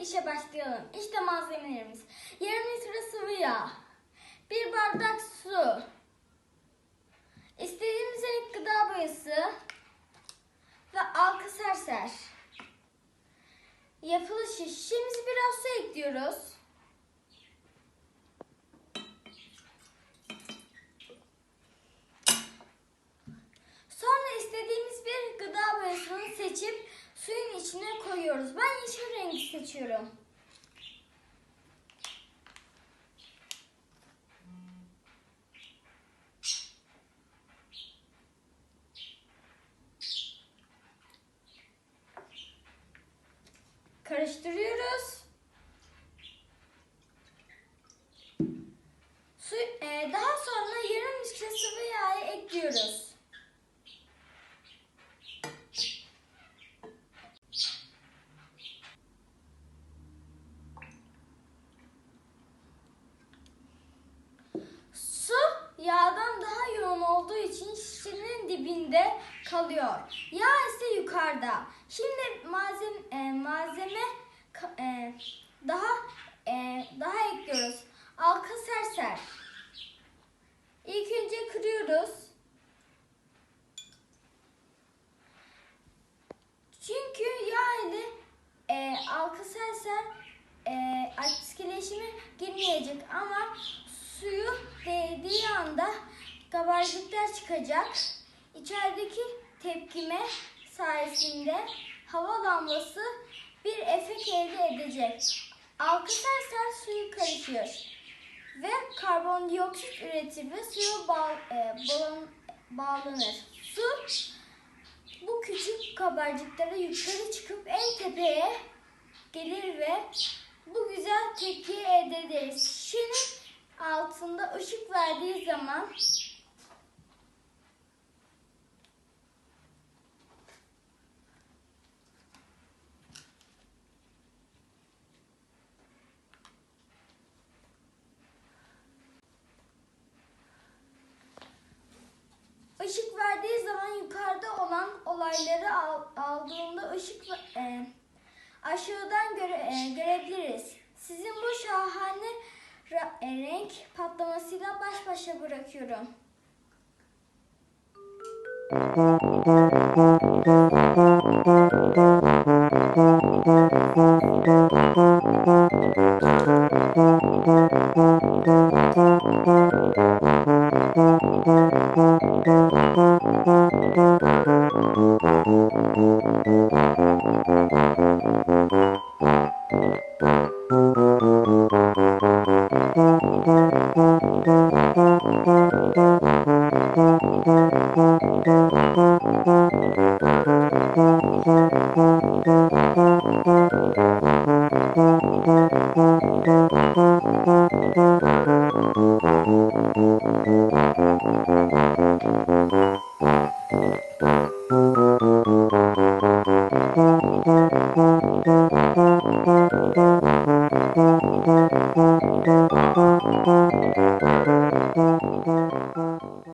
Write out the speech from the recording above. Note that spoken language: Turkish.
işe başlayalım. İşte malzemelerimiz. Yarım litre sıvı yağ. Bir bardak su. İstediğimiz renk gıda boyası. Ve alkı serser. Yapılışı. Şimdi biraz su ekliyoruz. Sonra istediğimiz bir gıda boyasını seçip suyun içine koyuyoruz. Ben yeşil rengi seçiyorum. Karıştırıyoruz. Su, e, daha sonra yarım litre sıvı yağı ekliyoruz. Su yağdan daha yoğun olduğu için şişenin dibinde kalıyor. Yağ ise yukarıda. Şimdi malzeme, e, malzeme e, daha e, daha ekliyoruz. Alka serser. İlk önce kırıyoruz. Çünkü yağ ile e, alka serser e, etkileşime girmeyecek ama suyu değdiği anda kabarcıklar çıkacak. Tepkime sayesinde hava lambası bir efekt elde edecek. Alkı serser suyu karışıyor ve karbondioksit üretir ve suya bağ, e, bağlan- bağlanır. Su bu küçük kabarcıklara yukarı çıkıp en tepeye gelir ve bu güzel tepkiyi elde ederiz. Şişenin altında ışık verdiği zaman olayları al, aldığında ışık e, aşağıdan göre, e, görebiliriz. Sizin bu şahane e, renk patlamasıyla baş başa bırakıyorum. Thank. Oh,